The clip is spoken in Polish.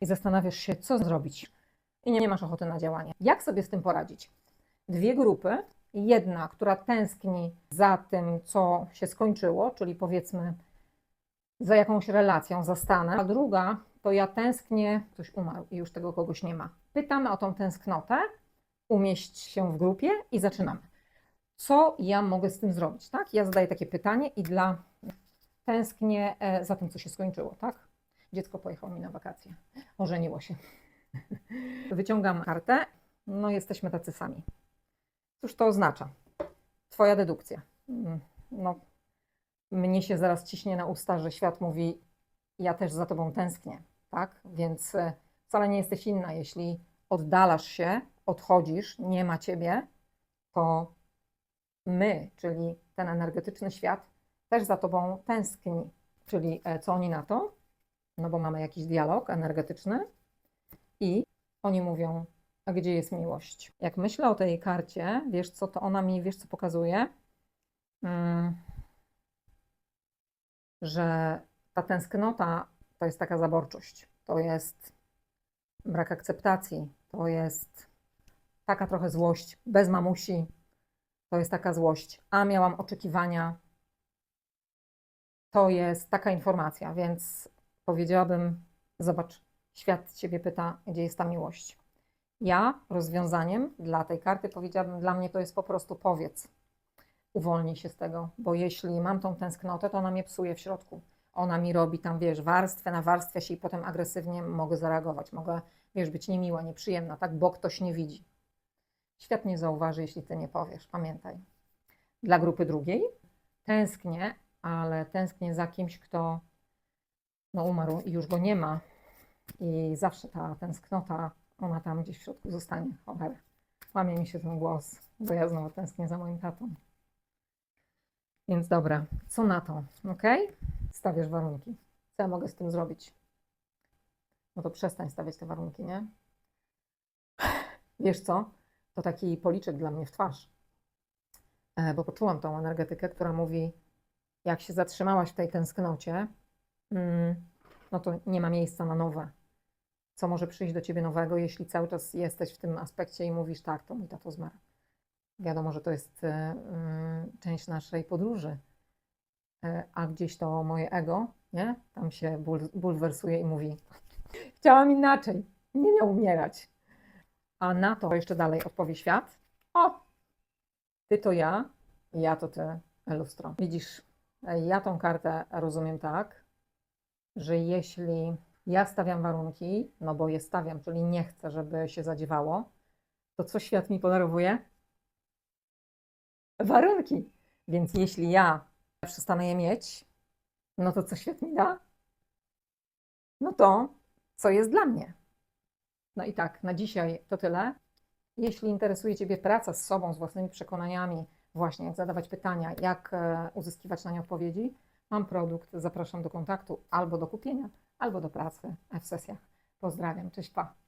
i zastanawiasz się, co zrobić i nie masz ochoty na działanie. Jak sobie z tym poradzić? Dwie grupy. Jedna, która tęskni za tym, co się skończyło, czyli powiedzmy za jakąś relacją, za stanem, a druga to ja tęsknię, ktoś umarł i już tego kogoś nie ma. Pytamy o tą tęsknotę, umieść się w grupie i zaczynamy. Co ja mogę z tym zrobić? Tak? Ja zadaję takie pytanie i dla tęsknię e, za tym, co się skończyło, tak? Dziecko pojechało mi na wakacje, ożeniło się. Wyciągam kartę, no jesteśmy tacy sami. Cóż to oznacza? Twoja dedukcja. Mm, No, mnie się zaraz ciśnie na usta, że świat mówi, ja też za tobą tęsknię, tak? Więc e, wcale nie jesteś inna. Jeśli oddalasz się, odchodzisz, nie ma ciebie, to my, czyli ten energetyczny świat, też za tobą tęskni. Czyli e, co oni na to? No bo mamy jakiś dialog energetyczny i oni mówią, a gdzie jest miłość? Jak myślę o tej karcie, wiesz co to ona mi, wiesz co pokazuje? Mm, że ta tęsknota to jest taka zaborczość, to jest brak akceptacji, to jest taka trochę złość, bez mamusi, to jest taka złość, a miałam oczekiwania, to jest taka informacja, więc powiedziałabym, zobacz, świat Ciebie pyta, gdzie jest ta miłość. Ja rozwiązaniem dla tej karty powiedziałabym, dla mnie to jest po prostu powiedz. Uwolnij się z tego, bo jeśli mam tą tęsknotę, to ona mnie psuje w środku. Ona mi robi tam, wiesz, warstwę na warstwę się i potem agresywnie mogę zareagować. Mogę, wiesz, być niemiła, nieprzyjemna, tak, bo ktoś nie widzi. Świat nie zauważy, jeśli ty nie powiesz. Pamiętaj. Dla grupy drugiej tęsknię, ale tęsknię za kimś, kto no, umarł i już go nie ma. I zawsze ta tęsknota, ona tam gdzieś w środku zostanie. Cholera. Łamie mi się ten głos, bo ja znowu tęsknię za moim tatą. Więc dobra, co na to? Ok? Stawiasz warunki. Co ja mogę z tym zrobić? No to przestań stawiać te warunki, nie? Wiesz co? To taki policzek dla mnie w twarz. E, Bo poczułam tą energetykę, która mówi, jak się zatrzymałaś w tej tęsknocie, no to nie ma miejsca na nowe. Co może przyjść do ciebie nowego, jeśli cały czas jesteś w tym aspekcie i mówisz, tak, to mój tato zmarł. Wiadomo, że to jest e, mm, część naszej podróży, E, a gdzieś to moje ego, nie? Tam się bulwersuje i mówi, chciałam inaczej, nie miał umierać. A na to jeszcze dalej odpowie świat, o, ty to ja, ja to ty, lustro. Widzisz, e, ja tą kartę rozumiem tak, że jeśli ja stawiam warunki, no bo je stawiam, czyli nie chcę, żeby się zadziewało, to co świat mi podarowuje? Warunki. Więc jeśli ja przestanę je mieć, no to co świat mi da? No to, co jest dla mnie. No i tak, na dzisiaj to tyle. Jeśli interesuje Ciebie praca z sobą, z własnymi przekonaniami, właśnie jak zadawać pytania, jak e, uzyskiwać na nie odpowiedzi, mam produkt, zapraszam do kontaktu albo do kupienia, albo do pracy w sesjach. Pozdrawiam, cześć, pa.